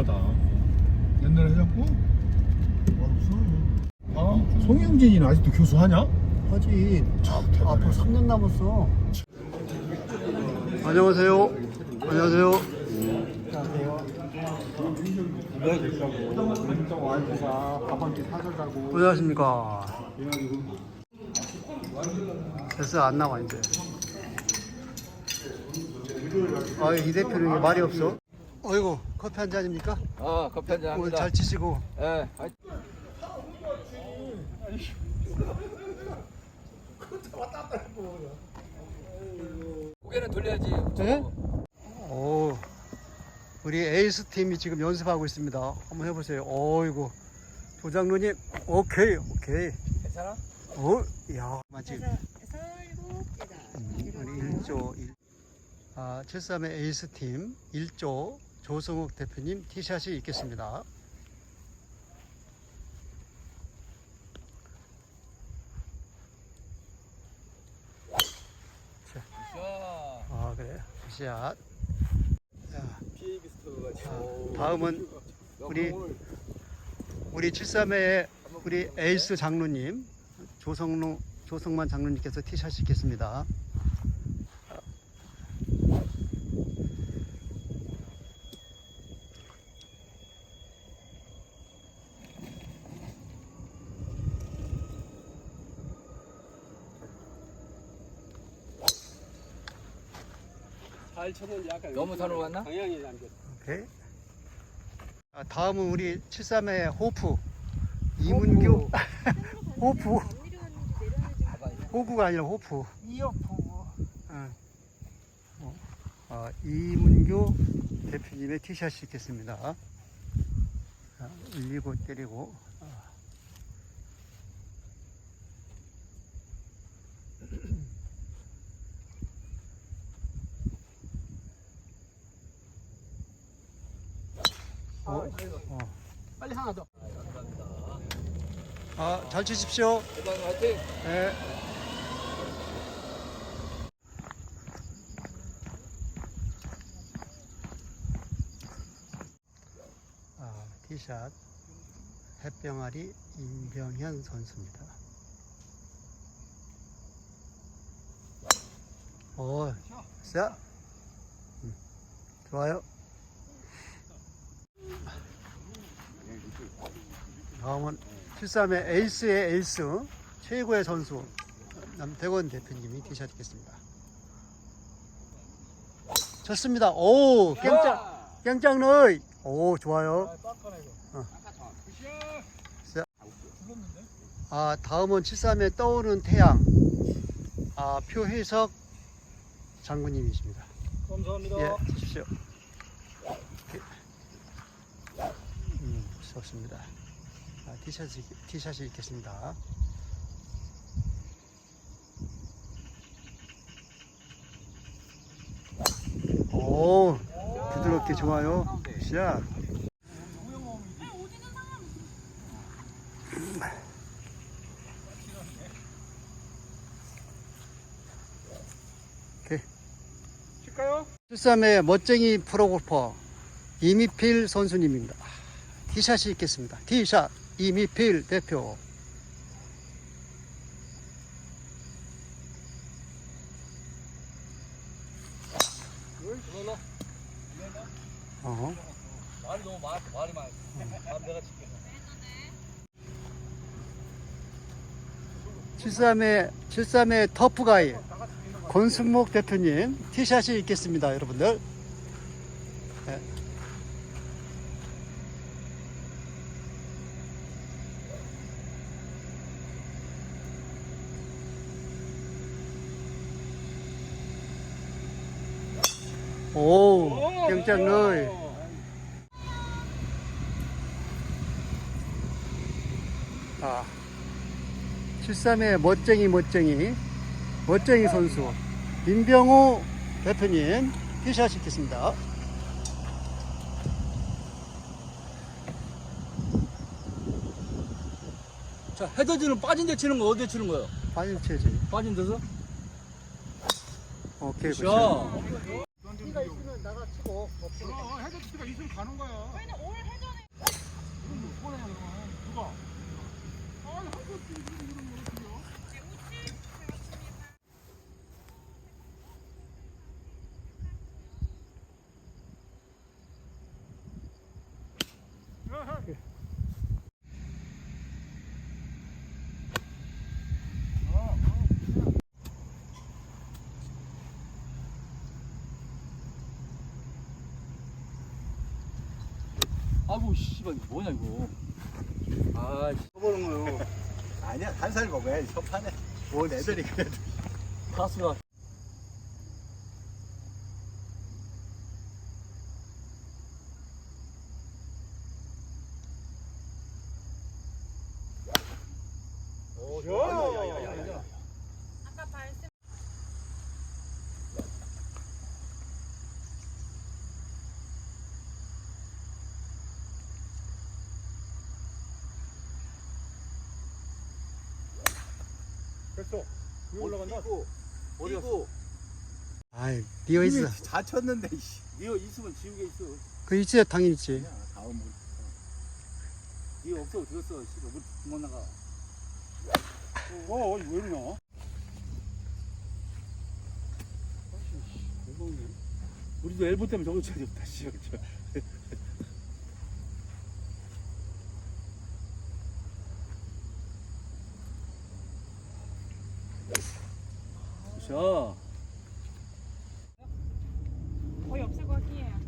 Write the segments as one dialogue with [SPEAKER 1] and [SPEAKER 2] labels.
[SPEAKER 1] 이상하다. 옛날에 해갖고 없어. 아 송영진이는 아직도 교수하냐?
[SPEAKER 2] 하지.
[SPEAKER 1] 참 대단해.
[SPEAKER 2] 앞으로 3년 남았어.
[SPEAKER 3] 안녕하세요. 안녕하세요. 안녕하십니까. 됐어, 안 나와, 이제. 아, 이 대표는 왜 말이 없어? 어이구, 커피 한 잔입니까?
[SPEAKER 4] 아, 커피 한잔
[SPEAKER 3] 오늘
[SPEAKER 4] 합니다.
[SPEAKER 3] 잘 치시고.
[SPEAKER 4] 예. 아이, 고개는 돌려야지.
[SPEAKER 3] 네? 오, 우리 에이스 팀이 지금 연습하고 있습니다. 한번 해보세요. 어이구, 조장로님, 오케이, 오케이.
[SPEAKER 4] 괜찮아?
[SPEAKER 3] 어, 야, 맞지?
[SPEAKER 5] 설국제다.
[SPEAKER 3] 음, 우리 1조 1. 아, 73의 에이스 팀 1조 조성욱 대표님 티샷이 있겠습니다.
[SPEAKER 4] 자.
[SPEAKER 3] 아, 그래. 샷. 다음은 우리 우리 73의 우리 에이스 장로님 조성로 조성만 장로님께서 티샷이 있겠습니다.
[SPEAKER 2] 잘 쳤는데 약간
[SPEAKER 4] 너무 산으로 갔나?
[SPEAKER 2] 방향이 안 돼.
[SPEAKER 3] 오케이. 아, 다음은 우리 73의 호프 이문규 호프 호구가 아니라 호프.
[SPEAKER 2] 이어포고.
[SPEAKER 3] 응. 어, 아, 이문규 대표님의 티샷이 있겠습니다. 자, 올리고 때리고. 아. 어, 어.
[SPEAKER 2] 빨리 하나 더.
[SPEAKER 3] 아, 잘 치십시오.
[SPEAKER 4] 대단 화이팅!
[SPEAKER 3] 네. 아, 티샷 햇병아리 임병현 선수입니다. 오, 자, 음, 좋아요. 다음은 73의 에이스의 에이스 최고의 선수 남태권 대표님이 티샷 있겠습니다. 좋습니다. 오 깽짱 깽짱너이 오 좋아요. 어. 자, 아 다음은 73의 떠오르는 태양 아 표혜석 장군님이십니다.
[SPEAKER 2] 감사합니다.
[SPEAKER 3] 예, 주십시오. 음, 좋습니다. 아, 티샷이, 티샷이 있겠습니다. 오, 부드럽게 좋아요. 샷. 오케이.
[SPEAKER 2] 칠까요?
[SPEAKER 3] 73의 멋쟁이 프로골퍼 이미필 선수님입니다. 티샷이 있겠습니다. 티샷 이미필 대표. 어.
[SPEAKER 4] 말이 너무 많아, 말이 많아. 말 내가 칠게.
[SPEAKER 3] 73의 73의 터프가이 권순목 대표님 티샷이 있겠습니다, 여러분들. 네. 오, 경장로이. 아, 73의 멋쟁이 멋쟁이 멋쟁이 선수 민병호 대표님 티샷 시켰습니다.
[SPEAKER 4] 자, 헤더지는 빠진 데 치는 거 어디에 치는 거예요?
[SPEAKER 3] 빠진 체지.
[SPEAKER 4] 빠진 데서?
[SPEAKER 3] 오케이,
[SPEAKER 4] 샷.
[SPEAKER 3] 그렇죠.
[SPEAKER 2] 네가 있으면 나가 치고 없으면
[SPEAKER 1] 헤드스가 있으면 가는 거야.
[SPEAKER 5] 저희는 올
[SPEAKER 4] 아이고 씨발 이거 뭐냐 이거. 아 씨.
[SPEAKER 1] 보는 거요. 아니야 한 살 먹어야 첫판에. 뭘 애들이 그래도.
[SPEAKER 4] 가수가.
[SPEAKER 1] 야야야야야.
[SPEAKER 5] 아까 발색
[SPEAKER 1] 됐어. 위 올라간다.
[SPEAKER 4] 어디 갔어?
[SPEAKER 3] 아이 니어 있어
[SPEAKER 1] 다 쳤는데 씨.
[SPEAKER 4] 니어 있으면 지우개 있어.
[SPEAKER 3] 그 있지 당연히 있지
[SPEAKER 1] 그냥 다음 물.
[SPEAKER 4] 니어 없어 들었어. 씨발 물 구멍 나가.
[SPEAKER 1] 어, 이거 왜 이러냐?
[SPEAKER 4] 우리도 엘보 때문에 저거 쳐야 겠다 씨 자.
[SPEAKER 5] 거의 없을 것 같긴 해요.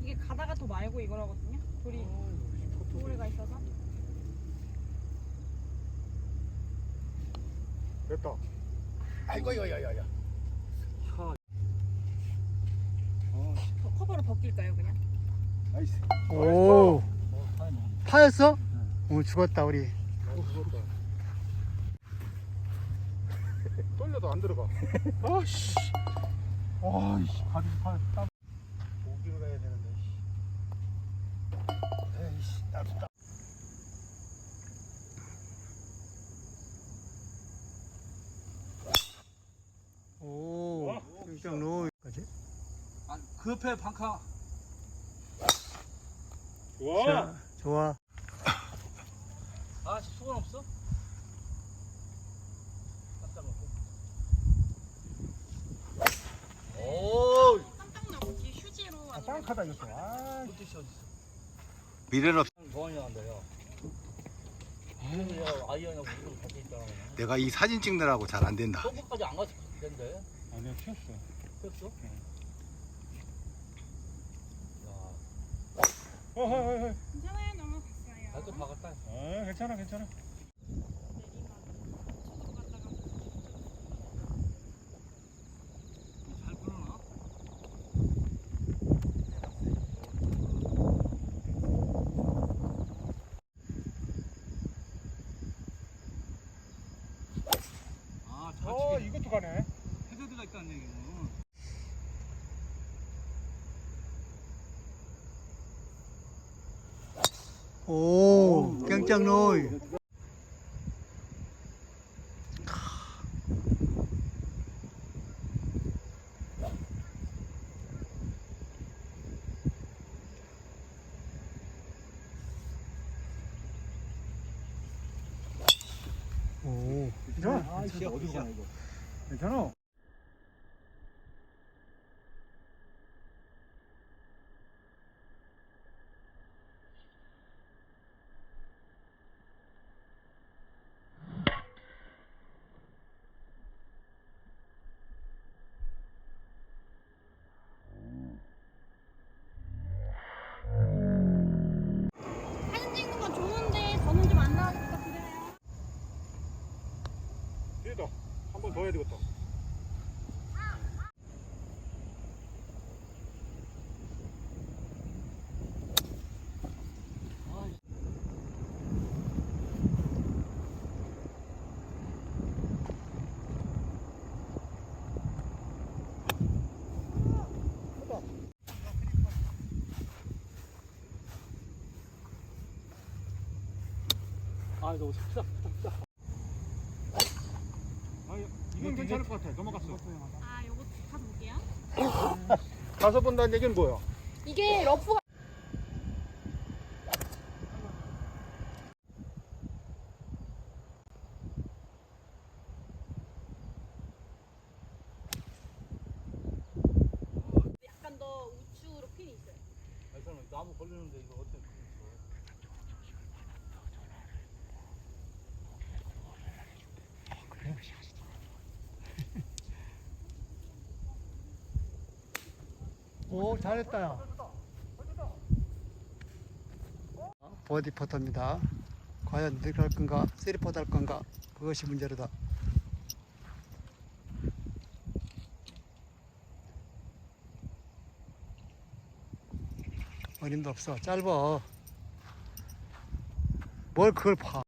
[SPEAKER 5] 이게 가다가 도 말고 이거라거든요. 돌이 돌이가 있어서.
[SPEAKER 1] 됐다. 아이고 야야야야.
[SPEAKER 5] 더- 커버를 벗길까요, 그냥?
[SPEAKER 1] 나이스.
[SPEAKER 3] 오 파였어? 오 죽었다 우리
[SPEAKER 1] 떨려도 안 들어가. 아씨. 아이씨, 바디 파. 땀. 오기로 가야 되는데. 씨. 에이씨, 나도 땀.
[SPEAKER 3] 오 그냥 로까지
[SPEAKER 4] 아, 그 옆에 방카.
[SPEAKER 3] 자 좋아
[SPEAKER 4] 아, 씨, 수건 없어? 깜짝 놀고. 오,
[SPEAKER 5] 깜짝 뒤에 휴지로 아니면
[SPEAKER 1] 빵카다 이거. 아,
[SPEAKER 4] 물티슈 어디 있어?
[SPEAKER 1] 미래는 없.
[SPEAKER 4] 도안이 야, 아이언하고 우리도 같이 있잖아.
[SPEAKER 1] 내가 이 사진 찍느라고 잘 안 된다.
[SPEAKER 4] 저거까지 안 갔을 텐데.
[SPEAKER 1] 아니야, 튀었어.
[SPEAKER 4] 그랬어? 야,
[SPEAKER 1] 어, 어, 어, 어.
[SPEAKER 5] 괜찮아요, 넘어갔어요.
[SPEAKER 4] 발끝 박았다.
[SPEAKER 1] 아, 괜찮아, 괜찮아.
[SPEAKER 4] 잘 끊어놔. 아, 잘
[SPEAKER 1] 어, 가네.
[SPEAKER 4] 헤드가 있다는 얘기는.
[SPEAKER 3] 오 깜짝 놀오
[SPEAKER 1] 괜찮아. 아, 가나 이거. 괜찮아.
[SPEAKER 5] 사진 찍는 건 좋은데 저는 좀 안 나와줄 것 같긴 해요.
[SPEAKER 1] 뒤에다. 한 번 더 해야 되겠다.
[SPEAKER 4] 아, 너무 sap다.
[SPEAKER 1] 아, 이건 괜찮을 것 같아. 넘어갔어.
[SPEAKER 5] 아, 요거 가서 볼게요.
[SPEAKER 1] 가서 본다는 얘기는 뭐야?
[SPEAKER 5] 이게 러프가 약간 더 우측으로 핀이 있어요.
[SPEAKER 4] 나무 걸리는데 이거 어떻게 그랬어?
[SPEAKER 3] 오 잘했다. 야 버디 퍼터입니다. 과연 들어갈 건가 쓰리 퍼터 할 건가 그것이 문제로다. 어림도 없어. 짧어 뭘 그걸 봐